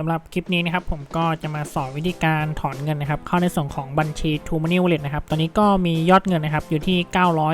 สำหรับคลิปนี้นะครับผมก็จะมาสอนวิธีการถอนเงินนะครับ เข้าในส่วนของบัญชี True Money Wallet นะครับ ตอนนี้ก็มียอดเงินนะครับอยู่ที่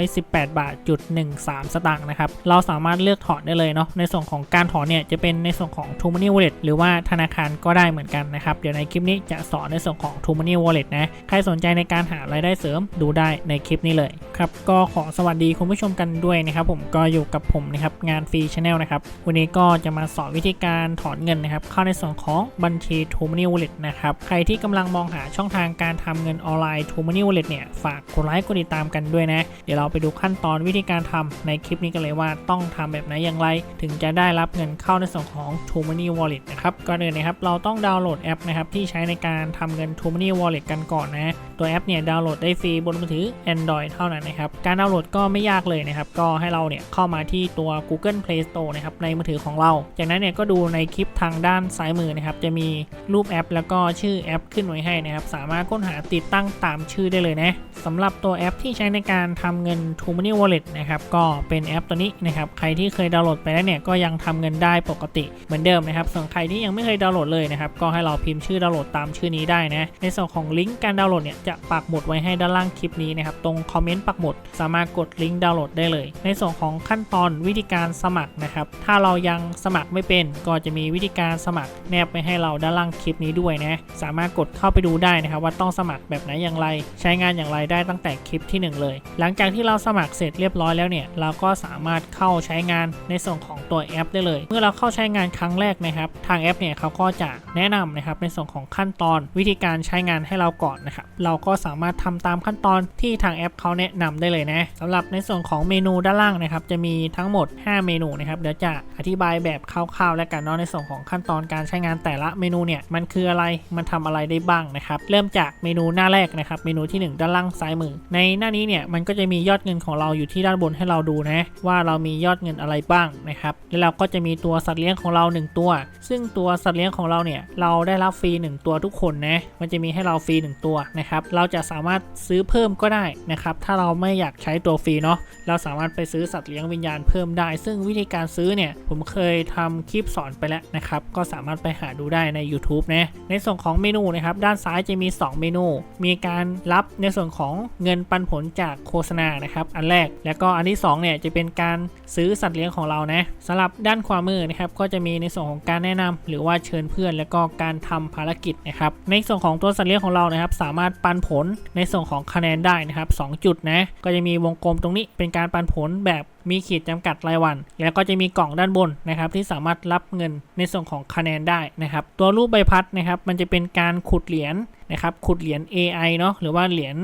918 บาทจุด13 สตางค์นะครับ เราสามารถเลือกถอนได้เลยเนาะ ในส่วนของการถอนเนี่ยจะเป็นในส่วนของ True Money Wallet หรือว่าธนาคารก็ได้เหมือนกันนะครับ เดี๋ยวในคลิปนี้จะสอนในส่วนของ True Money Wallet นะ ใครสนใจในการหารายได้เสริมดูได้ในคลิปนี้เลยครับ ก็ขอสวัสดีคุณผู้ชมกันด้วยนะครับ ผมก็อยู่กับผมนะครับงานฟรีชาแนลนะครับ วันนี้ก็จะมาสอนวิธีการถอนเงินนะครับเข้าในส่วนของบัญชี t o m o n y Wallet นะครับ ใครที่กำลังมองหาช่องทางการทำเงินออนไลน์ t o m o n y Wallet เนี่ย ฝากกดไลค์กดติดตามกันด้วยนะ เดี๋ยวเราไปดูขั้นตอนวิธีการทำในคลิปนี้กันเลยว่าต้องทำแบบไหนอย่างไร ถึงจะได้รับเงินเข้าในส่วนของ t o m o n y Wallet นะครับ ก่อนอื่นนะครับเราต้องดาวน์โหลดแอปนะครับที่ใช้ในการทำเงิน t o m o n y Wallet กันก่อนนะ ตัวแอปเนี่ยดาวน์โหลดได้ฟรีบนมือถือ Android เท่านั้นนะครับการดาวน์โหลดก็ไม่ยากเลยนะครับก็ให้เราเนี่ยเข้ามาที่ตัว Google Play Store นะครับในมือถือของเรา จากนั้นเนี่ยก็ดูในคลิปทางด้านซ้ายมือนะครับจะมีรูปแอป แล้วก็ชื่อแอปขึ้นไว้ให้นะครับ สามารถค้นหาติดตั้งตามชื่อได้เลยนะสำหรับตัวแอปที่ใช้ในการทำเงิน t o m o n e y Wallet นะครับก็เป็นแอปตัวนี้นะครับใครที่เคยดาวน์โหลดไปแล้วเนี่ยก็ยังทำเงินได้ปกติเหมือนเดิมนะครับส่วนใครที่ยังไม่เคยดาวน์โหลดเลยนะครับก็ให้เราพิมพ์ชื่อดาวน์โหลดตามชื่อนี้ได้นะในส่วนของลิงก์การดาวน์โหลดเนี่ยจะปักหมุดไว้ให้ด้านล่างคลิปนี้นะครับตรงคอมเมนต์ปักหมุดสามารถกดลิงก์ดาวน์โหลดได้เลย ในส่วนของขั้นตอนวิธีการสมัครนะครับถ้าเรายังสมัครไม่เป็นก็จะมีวิธีการสมัครแนบไปให้เราด้านล่างคลิปนี้ด้วยนะ สามารถกดเข้าไปดูได้นะครับว่าต้องสมัครแบบไหนอย่างไร ใช้งานอย่างไรได้ตั้งแต่คลิปที่หนึ่งเลย หลังจากที่เราสมัครเสร็จเรียบร้อยแล้วเนี่ยเราก็สามารถเข้าใช้งานในส่วนของตัวแอป ได้เลย เมื่อเราเข้าใช้งานครั้งแรกนะครับ ทางแอปเนี่ยเขาก็จะแนะนำนะครับในส่วนของขั้นตอนวิธีการใช้งานให้เราก่อนนะครับเราก็สามารถทำตามขั้นตอนที่ทางแอปเขาแนะนำได้เลยนะสำหรับในส่วนของเมนูด้านล่างนะครับจะมีทั้งหมด 5 เมนูนะครับเดี๋ยวจะอธิบายแบบคร่าวๆ แล้วกันเนาะในส่วนของขั้นตอนการใช้งานแต่ละเมนูเนี่ยมันคืออะไรมันทำอะไรได้บ้างนะครับเริ่มจากเมนูหน้าแรกนะครับเมนูที่ 1 ด้านล่างซ้ายมือ ในหน้านี้เนี่ยมันก็จะมียอดเงินของเราอยู่ที่ด้านบนให้เราดูนะว่าเรามียอดเงินอะไรบ้างนะครับแล้วเราก็จะมีตัวสัตว์เลี้ยงของเรา 1 ตัว ซึ่งตัวสัตว์เลี้ยงของเราเนี่ยเราได้รับฟรี1 ตัวทุกคนนะมันจะมีให้เราฟรี1 ตัวนะครับเราจะสามารถซื้อเพิ่มก็ได้นะครับถ้าเราไม่อยากใช้ตัวฟรีเนาะเราสามารถไปซื้อสัตว์เลี้ยงวิญญาณเพิ่มได้ ซึ่งวิธีการซื้อเนี่ยผมเคยทำคลิปสอนไปแล้วนะครับก็สามารถไปหาดูได้ใน YouTube นะ ในส่วนของเมนูนะครับ ด้านซ้ายจะมี 2 เมนู มีการรับในส่วนของเงินปันผลจากโฆษณานะครับ อันแรก แล้วก็อันที่2เนี่ยจะเป็นการซื้อสัตว์เลี้ยงของเรานะสำหรับด้านขวามือนะครับก็จะมีในส่วนของการแนะนำหรือว่าเชิญเพื่อน แล้วก็การทำภารกิจนะครับ ในส่วนของตัวสัตว์เลี้ยงของเรานะครับ สามารถปันผลในส่วนของคะแนนได้นะครับ 2 จุดนะก็จะมีวงกลมตรงนี้เป็นการปันผลแบบ มีขีดจำกัดรายวัน แล้วก็จะมีกล่องด้านบนนะครับที่สามารถรับเงินในส่วนของคะแนนได้นะครับ ตัวรูปใบพัดนะครับมันจะเป็นการขุดเหรียญนะครับขุดเหรียญ AI เนาะหรือว่าเหรียญ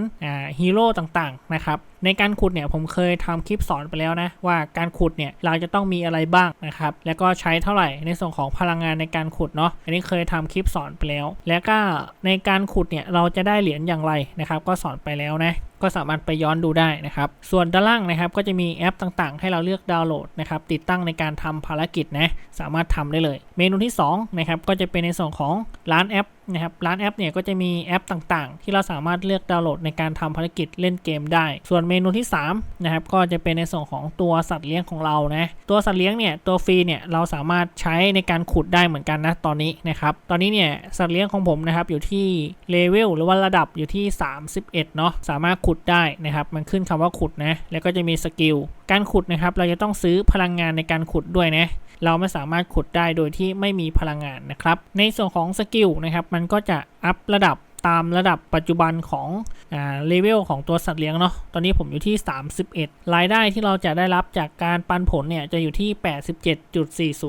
ฮีโร่ต่างๆนะครับในการขุดเนี่ยผมเคยทำคลิปสอนไปแล้วนะว่าการขุดเนี่ยเราจะต้องมีอะไรบ้างนะครับแล้วก็ใช้เท่าไหร่ในส่วนของพลังงานในการขุดเนาะอันนี้เคยทำคลิปสอนไปแล้ว แล้วก็ในการขุดเนี่ยเราจะได้เหรียญอย่างไรนะครับก็สอนไปแล้วนะ ก็สามารถไปย้อนดูได้นะครับ ส่วนด้านล่างนะครับก็จะมีแอปต่างๆ ให้เราเลือกดาวน์โหลดนะครับติดตั้งในการทำภารกิจนะสามารถทำได้เลย เมนูที่2นะครับก็จะเป็นในส่วนของร้านแอปนะครับร้านแอปเนี่ยก็จะมีแอปต่างๆ ที่เราสามารถเลือกดาวน์โหลดในการทำภารกิจเล่นเกมได้ ส่วนเมนูที่3นะครับก็จะเป็นในส่วนของตัวสัตว์เลี้ยงของเรานะตัวสัตว์เลี้ยงเนี่ยตัวฟรีเนี่ยเราสามารถใช้ในการขุดได้เหมือนกันนะตอนนี้นะครับตอนนี้เนี่ยสัตว์เลี้ยงของผมนะครับอยู่ที่เลเวลหรือว่าระดับอยู่ที่ 31เนาะสามารถขุดได้นะครับ มันขึ้นคำว่าขุดนะ แล้วก็จะมีสกิล การขุดนะครับ เราจะต้องซื้อพลังงานในการขุดด้วยนะ เราไม่สามารถขุดได้โดยที่ไม่มีพลังงานนะครับ ในส่วนของสกิลนะครับ มันก็จะอัพระดับ ตามระดับปัจจุบันของอ่าเลเวลของตัวสัตว์เลี้ยงเนาะตอนนี้ผมอยู่ที่ 31 รายได้ที่เราจะได้รับจากการปันผลเนี่ยจะอยู่ที่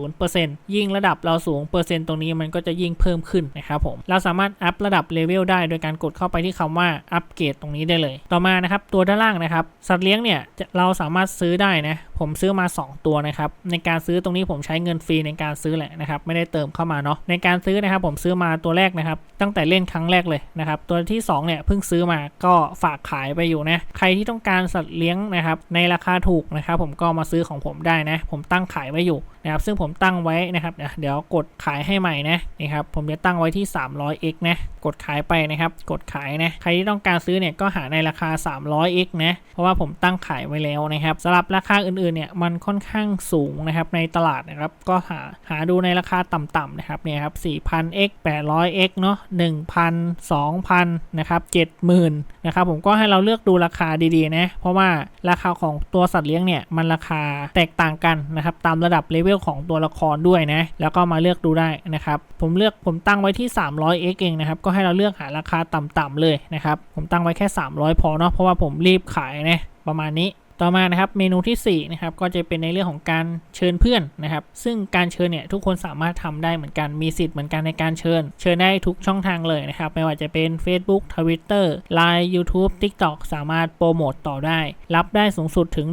87.40%ยิ่งระดับเราสูงเปอร์เซ็นต์ตรงนี้มันก็จะยิ่งเพิ่มขึ้นนะครับผมเราสามารถอัพระดับเลเวลได้โดยการกดเข้าไปที่คำว่าอัปเกรดตรงนี้ได้เลย ต่อมานะครับตัวด้านล่างนะครับสัตว์เลี้ยงเนี่ยเราสามารถซื้อได้นะผมซื้อมา 2 ตัวนะครับในการซื้อตรงนี้ผมใช้เงินฟรีในการซื้อแหละนะครับไม่ได้เติมเข้ามาเนาะในการซื้อนะครับผมซื้อมาตัวแรกนะครับตั้งแต่เล่นครั้งแรกเลยนะครับตัวที่2เนี่ยเพิ่งซื้อมาก็ฝากขายไปอยู่นะใครที่ต้องการสัตว์เลี้ยงนะครับในราคาถูกนะครับผมก็มาซื้อของผมได้นะผมตั้งขายไว้อยู่นะครับซึ่งผมตั้งไว้นะครับเดี๋ยวกดขายให้ใหม่นะนี่ครับผมจะตั้งไว้ที่ 300x นะ กดขายไปนะครับ กดขายนะ ใครที่ต้องการซื้อเนี่ยก็หาในราคา 300x นะ เพราะว่าผมตั้งขายไว้แล้วนะครับสำหรับราคาอื่นๆเนี่ยมันค่อนข้างสูงนะครับในตลาดนะครับ ก็หาหาดูในราคาต่ำๆนะครับเนี่ยครับ 4,000x 800x เนาะ1,000 2,000นะครับ70,000นะครับผมก็ให้เราเลือกดูราคาดีๆนะเพราะว่าราคาของตัวสัตว์เลี้ยงเนี่ยมันราคาแตกต่างกันนะครับตามระดับเลเวลของตัวละครด้วยนะแล้วก็มาเลือกดูได้นะครับผมเลือกผมตั้งไว้ที่ 300x เองนะครับก็ให้เราเลือกหาราคาต่ำๆเลยนะครับ ผมตั้งไว้แค่ 300 พอเนาะเพราะว่าผมรีบขายนะประมาณนี้ ต่อมานะครับเมนูที่4นะครับก็จะเป็นในเรื่องของการเชิญเพื่อนนะครับ ซึ่งการเชิญเนี่ยทุกคนสามารถทำได้เหมือนกันมีสิทธิ์เหมือนกันในการเชิญ เชิญได้ทุกช่องทางเลยนะครับ ไม่ว่าจะเป็น Facebook Twitter Line YouTube TikTok สามารถโปรโมตต่อได้ รับได้สูงสุดถึง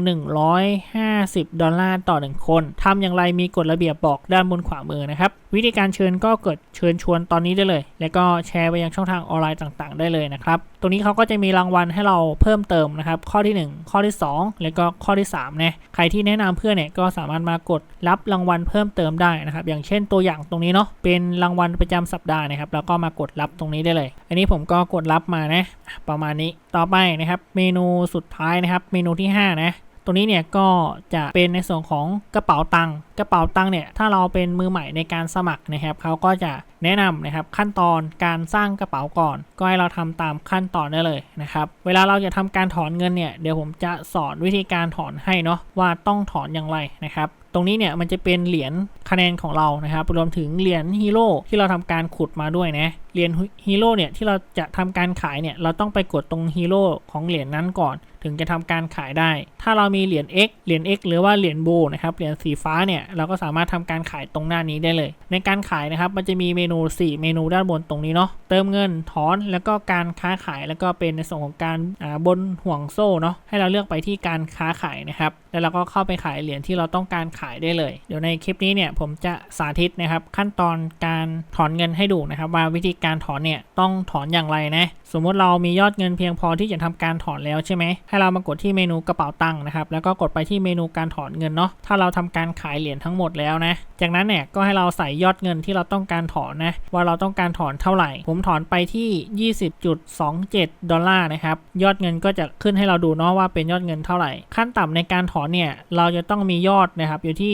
150 ดอลลาร์ต่อ 1 คนทำอย่างไรมีกฎระเบียบบอกด้านบนขวามือนะครับ วิธีการเชิญก็เกิดเชิญชวนตอนนี้ได้เลย แล้วก็แชร์ไปยังช่องทางออนไลน์ต่าง ๆ ได้เลยนะครับ รงนี้เขาก็จะมีรางวัลให้เราเพิ่มเติมนะครับ ข้อที่ 1 ข้อที่ 2 แล้วก็ข้อที่3นะใครที่แนะนำเพื่อนเนี่ยก็สามารถมากดรับรางวัลเพิ่มเติมได้นะครับ อย่างเช่นตัวอย่างตรงนี้เนาะเป็นรางวัลประจำสัปดาห์นะครับ แล้วก็มากดรับตรงนี้ได้เลย อันนี้ผมก็กดรับมานะประมาณนี้ต่อไปนะครับ เมนูสุดท้ายนะครับ เมนูที่5นะ ตรงนี้เนี่ยก็จะเป็นในส่วนของกระเป๋าตังค์กระเป๋าตังค์เนี่ยถ้าเราเป็นมือใหม่ในการสมัครนะครับเขาก็จะแนะนำนะครับขั้นตอนการสร้างกระเป๋าก่อน ก็ให้เราทำตามขั้นตอนได้เลยนะครับเวลาเราจะทำการถอนเงินเนี่ยเดี๋ยวผมจะสอนวิธีการถอนให้เนาะว่าต้องถอนอย่างไรนะครับ ตรงนี้เนี่ยมันจะเป็นเหรียญคะแนนของเรานะครับรวมถึงเหรียญฮีโร่ที่เราทำการขุดมาด้วยนะเหรียญฮีโร่เนี่ยที่เราจะทำการขายเนี่ยเราต้องไปกดตรงฮีโร่ของเหรียญนั้นก่อน ถึงจะทำการขายได้ ถ้าเรามีเหรียญ X เหรียญ X หรือว่าเหรียญโบนะครับเหรียญสีฟ้าเนี่ยเราก็สามารถทำการขายตรงหน้านี้ได้เลย ในการขายนะครับมันจะมีเมนู 4 เมนูด้านบนตรงนี้เนาะเติมเงินถอนแล้วก็การค้าขายแล้วก็เป็นในส่วนของการบนห่วงโซ่เนาะให้เราเลือกไปที่การค้าขายนะครับ แล้วเราก็เข้าไปขายเหรียญที่เราต้องการขายได้เลย เดี๋ยวในคลิปนี้เนี่ยผมจะสาธิตนะครับขั้นตอนการถอนเงินให้ดูนะครับ ว่าวิธีการถอนเนี่ยต้องถอนอย่างไรนะสมมุติเรามียอดเงินเพียงพอที่จะทำการถอนแล้วใช่ไหมให้เรามากดที่เมนูกระเป๋าตังค์นะครับแล้วก็กดไปที่เมนูการถอนเงินเนาะถ้าเราทำการขายเหรียญทั้งหมดแล้วนะจากนั้นเนี่ยก็ให้เราใส่ยอดเงินที่เราต้องการถอนนะว่าเราต้องการถอนเท่าไหร่ ผมถอนไปที่ 20.27 ดอลลาร์นะครับยอดเงินก็จะขึ้นให้เราดูเนาะว่าเป็นยอดเงินเท่าไหร่ ขั้นต่ำในการถอนเนี่ยเราจะต้องมียอดนะครับอยู่ที่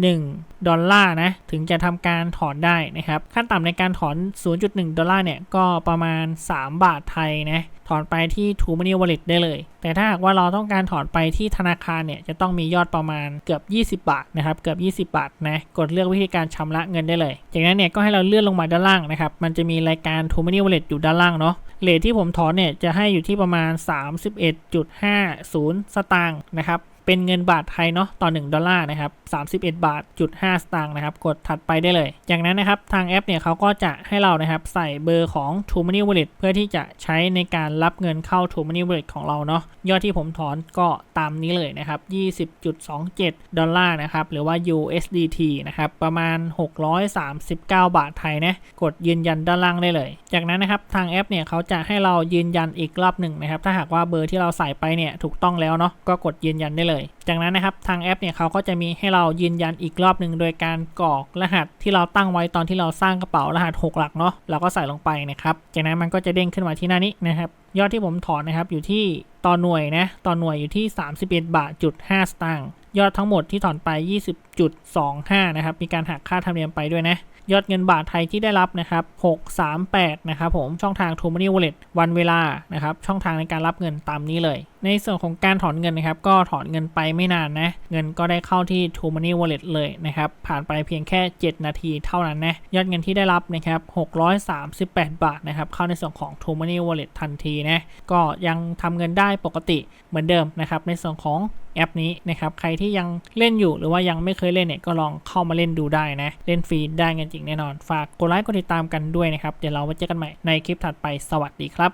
0.1 ดอลลาร์นะ ถึงจะทำการถอนได้นะครับ ขั้นต่ำในการถอน 0.1 ดอลลาร์เนี่ย ก็ประมาณ 3 บาทไทยนะ ถอนไปที่ t ู e Money Wallet ได้เลย แต่ถ้าหากว่าเราต้องการถอนไปที่ธนาคารเนี่ย จะต้องมียอดประมาณเกือบ 20 บาทนะครับ เกือบ 20 บาทนะ กดเลือกวิธีการชำระเงินได้เลย จากนั้นเนี่ย ก็ให้เราเลื่อนลงมาด้านล่างนะครับ มันจะมีรายการ t ู e Money Wallet อยู่ด้านล่างเนาะเลทที่ผมถอนเนี่ย จะให้อยู่ที่ประมาณ 31.50 สตางค์นะครับ เป็นเงินบาทไทยเนาะต่อ 1 ดอลลาร์นะครับ 31 บาทจุด5สตางค์นะครับ กดถัดไปได้เลย จากนั้นนะครับ ทางแอปเนี่ยเขาก็จะให้เรานะครับใส่เบอร์ของ t ู e Money Wallet เพื่อที่จะใช้ในการรับเงินเข้า t ู e Money Wallet ของเราเนาะยอดที่ผมถอนก็ตามนี้เลยนะครับ 20.27 ดอลลาร์นะครับ หรือว่า USDT นะครับ ประมาณ 639 บาทไทยนะกดยืนยันด้านล่างได้เลย จากนั้นนะครับทางแอปเนี่ยเขาจะให้เรายืนยันอีกรอบหนึ่งนะครับถ้าหากว่าเบอร์ที่เราใส่ไปเนี่ยถูกต้องแล้วเนาะก็กดยืนยันได้เลยจากนั้นนะครับทางแอปเนี่ยเขาก็จะมีให้เรายืนยันอีกรอบหนึ่งโดยการกรอกรหัสที่เราตั้งไว้ตอนที่เราสร้างกระเป๋ารหัส 6 หลักเนาะเราก็ใส่ลงไปนะครับ จากนั้นมันก็จะเด้งขึ้นมาที่หน้านี้นะครับยอดที่ผมถอนนะครับอยู่ที่ต่อหน่วยนะต่อหน่วยอยู่ที่ 31 บาทจุด5สตางค์ยอดทั้งหมดที่ถอนไป 20.25 นะครับ มีการหักค่าธรรมเนียมไปด้วยนะ ยอดเงินบาทไทยที่ได้รับนะครับ 638 นะครับผม ช่องทาง t ู Money Wallet วันเวลา นะครับ ช่องทางในการรับเงินตามนี้เลย ในส่วนของการถอนเงินนะครับ ก็ถอนเงินไปไม่นานนะ เงินก็ได้เข้าที่ t ู Money Wallet เลยนะครับ ผ่านไปเพียงแค่ 7 นาทีเท่านั้นนะ ยอดเงินที่ได้รับนะครับ 638 บาทนะครับ เข้าในส่วนของ t ู Money Wallet ทันทีนะ ก็ยังทำเงินได้ปกติเหมือนเดิมนะครับ ในส่วนของแอปนี้นะครับ ใครที่ยังเล่นอยู่หรือว่ายังไม่เคยเล่นเนี่ยก็ลองเข้ามาเล่นดูได้นะ เล่นฟรีได้เงินจริงแน่นอน ฝากกดไลค์กดติดตามกันด้วยนะครับ เดี๋ยวเราไว้เจอกันใหม่ในคลิปถัดไป สวัสดีครับ